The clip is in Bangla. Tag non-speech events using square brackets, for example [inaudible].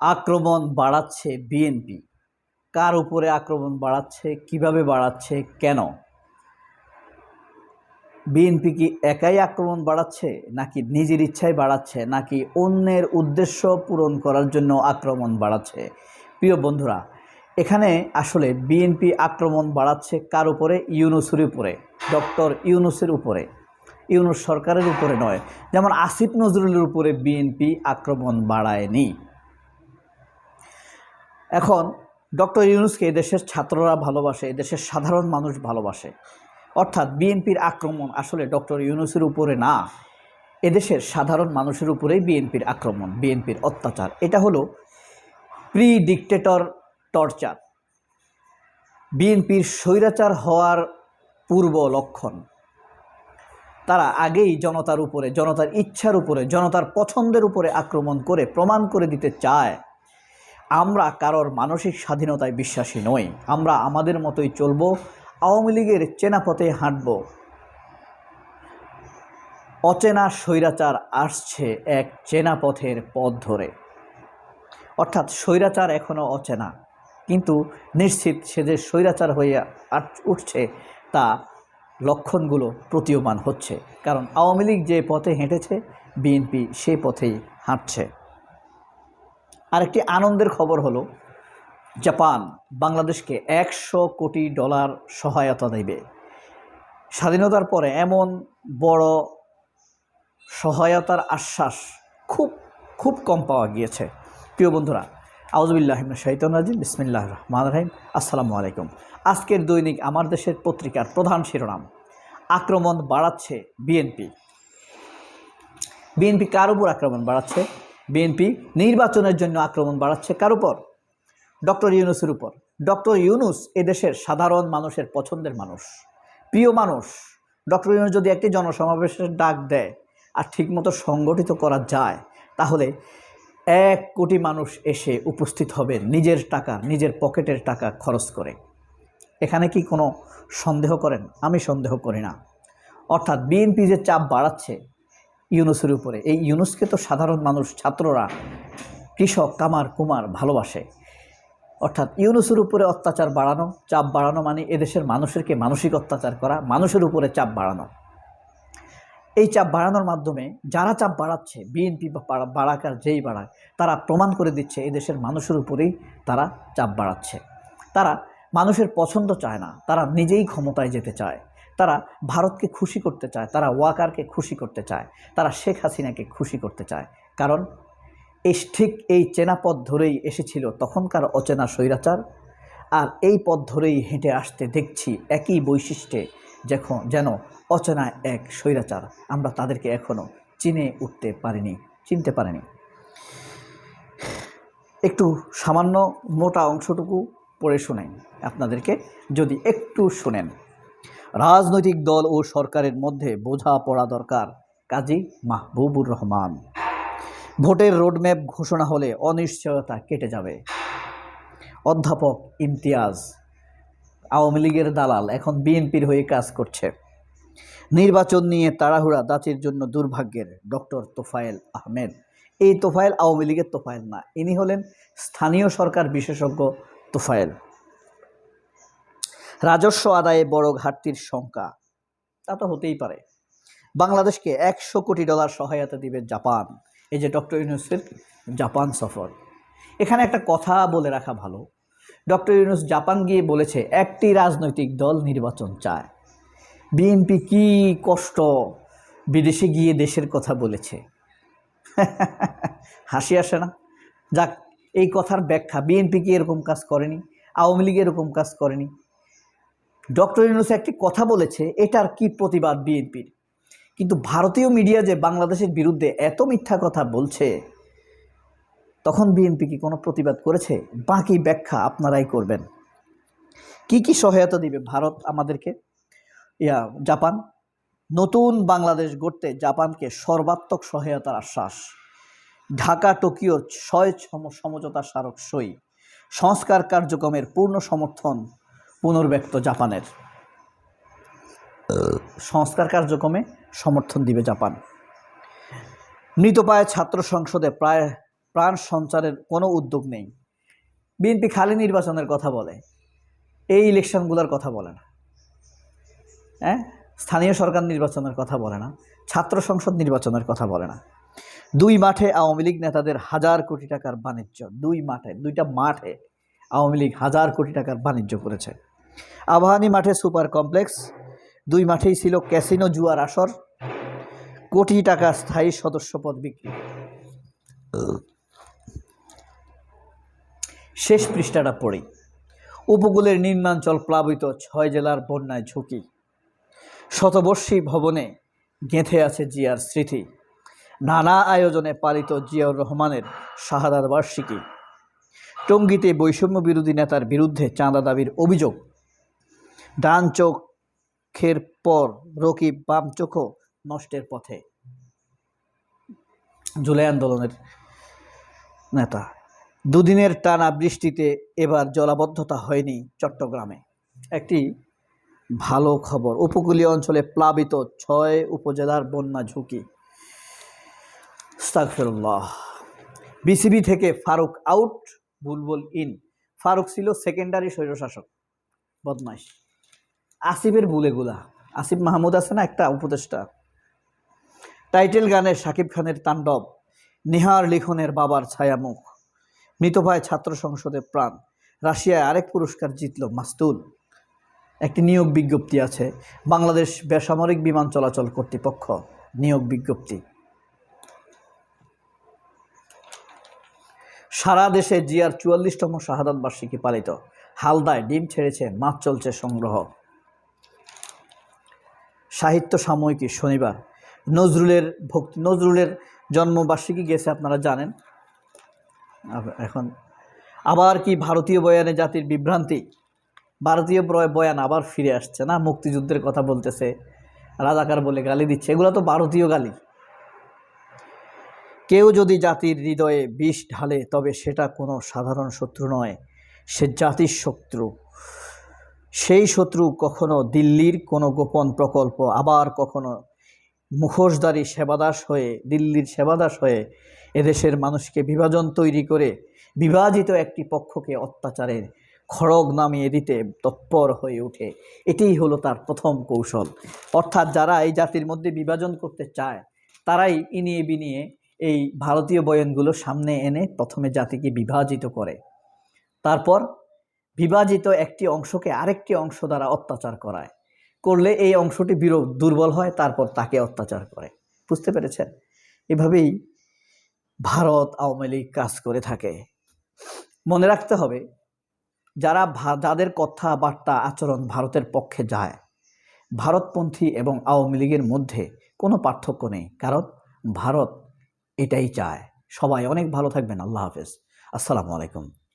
আক্রমণ বাড়াচ্ছে বিএনপি। কার উপরে আক্রমণ বাড়াচ্ছে, কীভাবে বাড়াচ্ছে, কেন? বিএনপি কি একাই আক্রমণ বাড়াচ্ছে, নাকি নিজের ইচ্ছায় বাড়াচ্ছে, নাকি অন্যের উদ্দেশ্য পূরণ করার জন্য আক্রমণ বাড়াচ্ছে? প্রিয় বন্ধুরা, এখানে আসলে বিএনপি আক্রমণ বাড়াচ্ছে কার উপরে? ইউনুসের উপরে, ডক্টর ইউনুসের উপরে। ইউনুস সরকারের উপরে নয়, যেমন আসিফ নজরুলের উপরে বিএনপি আক্রমণ বাড়ায়নি। এখন ডক্টর ইউনুসকে এদেশের ছাত্ররা ভালোবাসে এদেশের সাধারণ মানুষ ভালোবাসে। অর্থাৎ বিএনপির আক্রমণ আসলে ডক্টর ইউনুসের উপরে না। এদেশের সাধারণ মানুষের উপরেই বিএনপির আক্রমণ, বিএনপির অত্যাচার। এটা হলো প্রি ডিকটেটর টর্চার বিএনপির স্বৈরাচার হওয়ার পূর্ব লক্ষণ। তারা আগেই জনতার উপরে, জনতার ইচ্ছার উপরে, জনতার পছন্দের উপরে আক্রমণ করে, প্রমাণ করে দিতে চায়। আমরা কারোর মানসিক স্বাধীনতায় বিশ্বাসী নই। আমরা আমাদের মতোই চলব, আওয়ামী লীগের চেনা পথে হাঁটব। অচেনা স্বৈরাচার আসছে এক চেনা পথের পথ ধরে। অর্থাৎ স্বৈরাচার এখনও অচেনা। কিন্তু নিশ্চিত সে যে স্বৈরাচার হয়ে উঠছে, তা লক্ষণগুলো প্রতীয়মান হচ্ছে। কারণ আওয়ামী লীগ যে পথে হেঁটেছে, বিএনপি সে পথেই হাঁটছে। আরেকটি আনন্দের খবর হলো, জাপান বাংলাদেশকে একশো কোটি ডলার সহায়তা দেবে। স্বাধীনতার পরে এমন বড় সহায়তার আশ্বাস খুব খুব কম পাওয়া গিয়েছে। প্রিয় বন্ধুরা আউজবিল্লাহ শাহিতান রাজিম বিসমিল্লাহ রহমান রাহিম, আসসালামু আলাইকুম। আজকের দৈনিক আমার দেশের পত্রিকার প্রধান শিরোনাম, আক্রমণ বাড়াচ্ছে বিএনপি। বিএনপি কার উপর আক্রমণ বাড়াচ্ছে? বিএনপি নির্বাচনের জন্য আক্রমণ বাড়াচ্ছে কার উপর? ডক্টর ইউনুসের উপর। ডক্টর ইউনুস এদেশের সাধারণ মানুষের পছন্দের মানুষ, প্রিয় মানুষ। ডক্টর ইউনুস যদি একটি জনসমাবেশের ডাক দেয় আর ঠিকমতো সংগঠিত করা যায়, তাহলে এক কোটি মানুষ এসে উপস্থিত হবে নিজের টাকা, নিজের পকেটের টাকা খরচ করে। এখানে কি কোনো সন্দেহ করেন? আমি সন্দেহ করি না। অর্থাৎ বিএনপি যে চাপ বাড়াচ্ছে ইউনুসের উপরে। এই ইউনুসকে তো সাধারণ মানুষ, ছাত্ররা, কৃষক, কামার, কুমার ভালোবাসে। অর্থাৎ ইউনুসের উপরে অত্যাচার বাড়ানো, চাপ বাড়ানো মানে এদেশের মানুষেরকে মানসিক অত্যাচার করা, মানুষের উপরে চাপ বাড়ানো। এই চাপ বাড়ানোর মাধ্যমে যারা চাপ বাড়াচ্ছে, বিএনপি বাড়াক আর যেই বাড়ায় তারা প্রমাণ করে দিচ্ছে এদেশের মানুষের উপরেই তারা চাপ বাড়াচ্ছে। তারা মানুষের পছন্দ চায় না, তারা নিজেই ক্ষমতায় যেতে চায়। তারা ভারতকে খুশি করতে চায়, তারা ওয়াকারকে খুশি করতে চায়, তারা শেখ হাসিনাকে খুশি করতে চায়। কারণ এই ঠিক এই চেনা পথ ধরেই এসেছিল তখনকার অচেনা স্বৈরাচার। আর এই পথ ধরেই হেঁটে আসতে দেখছি একই বৈশিষ্ট্যে যখন যেন অচেনা এক স্বৈরাচার। আমরা তাদেরকে এখনও চিনে উঠতে পারিনি, চিনতে পারিনি। একটু সামান্য মোটা অংশটুকু পড়ে শোনাই আপনাদেরকে যদি একটু শোনেন। রাজনৈতিক দল ও সরকারের মধ্যে বোঝা পড়া দরকার, কাজী মাহবুবুর রহমান। ভোটের রোডম্যাপ ঘোষণা হলে অনিশ্চয়তা কেটে যাবে। অধ্যাপক ইমতিয়াজ, আওয়ামী লীগের দালাল এখন বিএনপির হয়ে কাজ করছে। নির্বাচন নিয়ে তাড়াহুড়া দাঁচের জন্য দুর্ভাগ্যের ডক্টর তোফায়েল আহমেদ। এই তোফায়েল আওয়ামী লীগের তোফায়েল না, ইনি হলেন স্থানীয় সরকার বিশেষজ্ঞ তোফায়েল। রাজস্ব আদায়ে বড় ঘাটতির শঙ্কা। তা তো হতেই পারে। বাংলাদেশকে একশো কোটি ডলার সহায়তা দিবে জাপান। এই যে ডক্টর ইউনুসের জাপান সফর। এখানে একটা কথা বলে রাখা ভালো। ডক্টর ইউনুস জাপান গিয়ে বলেছে, একটি রাজনৈতিক দল নির্বাচন চায়। বিএনপি কি কষ্ট বিদেশে গিয়ে দেশের কথা বলেছে। [laughs] হাসি আসে না। যাক, এই কথার ব্যাখ্যা। বিএনপি কি এরকম কাজ করেনি? আওয়ামী লীগ এরকম কাজ করেনি? ডক্টর ইউনুস একটি কথা বলেছে, এটার কি প্রতিবাদ বিএনপির? কিন্তু ভারতীয় মিডিয়া যে বাংলাদেশের বিরুদ্ধে এত মিথ্যা কথা বলছে, তখন বিএনপি কি কোনো প্রতিবাদ করেছে? বাকি ব্যাখ্যা আপনারাই করবেন। কি কি সহায়তা দিবে ভারত আমাদেরকে? ইয়া, জাপান? নতুন বাংলাদেশ গড়তে জাপানকে সর্বাত্মক সহায়তার আশ্বাস। ঢাকা, টোকিওর ছয় সম- সমঝোতা স্মারক সই। সংস্কার কার্যক্রমের পূর্ণ সমর্থন পুনর্ব্যক্ত জাপানের। সংস্কার কার্যক্রমে সমর্থন দিবে জাপান। মৃতপায় ছাত্র সংসদে প্রায় প্রাণ সঞ্চারের কোনো উদ্যোগ নেই। বিএনপি খালি নির্বাচনের কথা বলে। এই ইলেকশনগুলোর কথা বলে না। হ্যাঁ? স্থানীয় সরকার নির্বাচনের কথা বলে না। ছাত্র সংসদ নির্বাচনের কথা বলে না। দুই মাঠে আওয়ামী লীগ নেতাদের হাজার কোটি টাকার বাণিজ্য। দুই মাঠে, দুইটা মাঠে আওয়ামী লীগ হাজার কোটি টাকার বাণিজ্য করেছে। আবাহানী মাঠে সুপার কমপ্লেক্স, দুই মাঠেই ছিল ক্যাসিনো জুয়ার আসর, কোটি টাকা স্থায়ী সদস্যপদ বিক্রি। শেষ পৃষ্ঠাটা পড়ি। উপকূলের নিম্নাঞ্চল প্লাবিত ছয় জেলার বন্যায় ঝুঁকি। শতবর্ষী ভবনে গেঁথে আছে জিয়ার স্মৃতি। নানা আয়োজনে পালিত জিয়াউর রহমানের শাহাদাত বার্ষিকী। টঙ্গীতে বৈষম্য বিরোধী নেতার বিরুদ্ধে চাঁদা দাবির অভিযোগ। ডান চোখের পর রকিব বাম চোখও নষ্টের পথে। জুলাই আন্দোলনের নেতা। দুদিনের টানা বৃষ্টিতে এবার জলাবদ্ধতা হয়নি চট্টগ্রামে। একটি ভালো খবর, উপকূলীয় অঞ্চলে প্লাবিত ছয় উপজেলার বন্যা ঝুঁকি। বিসিবি থেকে ফারুক আউট, বুলবুল ইন। ফারুক ছিল সেকেন্ডারি স্বৈরশাসক। বদমাইশ। আসিফের বুলেগুলা আসিফ মাহমুদ আছে না একটা উপদেষ্টা। টাইটেল গানে শাকিব খানের তাণ্ডব, নিহার লিখনের বাবার ছায়ামুখ মৃতভায় ছাত্র সংসদে প্রাণ, রাশিয়ায় আরেক পুরস্কার জিতল মাস্তুল। একটি নিয়োগ বিজ্ঞপ্তি আছে, বাংলাদেশ বেসামরিক বিমান চলাচল কর্তৃপক্ষ নিয়োগ বিজ্ঞপ্তি। সারা দেশে জিয়ার চুয়াল্লিশতম শাহাদাত বার্ষিকী পালিত। হালদায় ডিম ছেড়েছে, মাছ চলছে সংগ্রহ। সাহিত্য সাময়িকী শনিবার। নজরুলের ভক্তি, নজরুলের জন্মবার্ষিকী গেছে আপনারা জানেন। এখন আবার কি ভারতীয় বয়ানে জাতির বিভ্রান্তি? ভারতীয় বয়- বয়ান আবার ফিরে আসছে না? মুক্তিযুদ্ধের কথা বলতেছে, রাজাকার বলে গালি দিচ্ছে। এগুলো তো ভারতীয় গালি। কেউ যদি জাতির হৃদয়ে বিষ ঢালে, তবে সেটা কোনো সাধারণ শত্রু নয়, সে জাতির শত্রু। সেই শত্রু কখনো দিল্লির কোনো গোপন প্রকল্প, আবার কখনো মুখোশধারী সেবাদাস হয়ে, দিল্লির সেবাদাস হয়ে এদেশের মানুষকে বিভাজন তৈরি করে বিভাজিত একটি পক্ষকে অত্যাচারের খড়গ নামিয়ে দিতে তৎপর হয়ে ওঠে। এটাই হলো তার প্রথম কৌশল। অর্থাৎ যারা এই জাতির মধ্যে বিভাজন করতে চায়, তারাই ইনিয়ে বিনিয়ে এই ভারতীয় বয়নগুলো সামনে এনে প্রথমে জাতিকে বিভাজিত করে। তারপর বিভাজিত একটি অংশকে আরেকটি অংশ দ্বারা অত্যাচার করায়। করলে এই অংশটি বিরোধ দুর্বল হয়, তারপর তাকে অত্যাচার করে। বুঝতে পেরেছেন? এভাবেই ভারত আওয়ামী লীগ কাজ করে থাকে। মনে রাখতে হবে, যারা যাদের কথাবার্তা আচরণ ভারতের পক্ষে যায়, ভারতপন্থী এবং আওয়ামী লীগের মধ্যে কোনো পার্থক্য নেই। কারণ ভারত এটাই চায়। সবাই অনেক ভালো থাকবেন। আল্লাহ হাফেজ। আসসালামু আলাইকুম।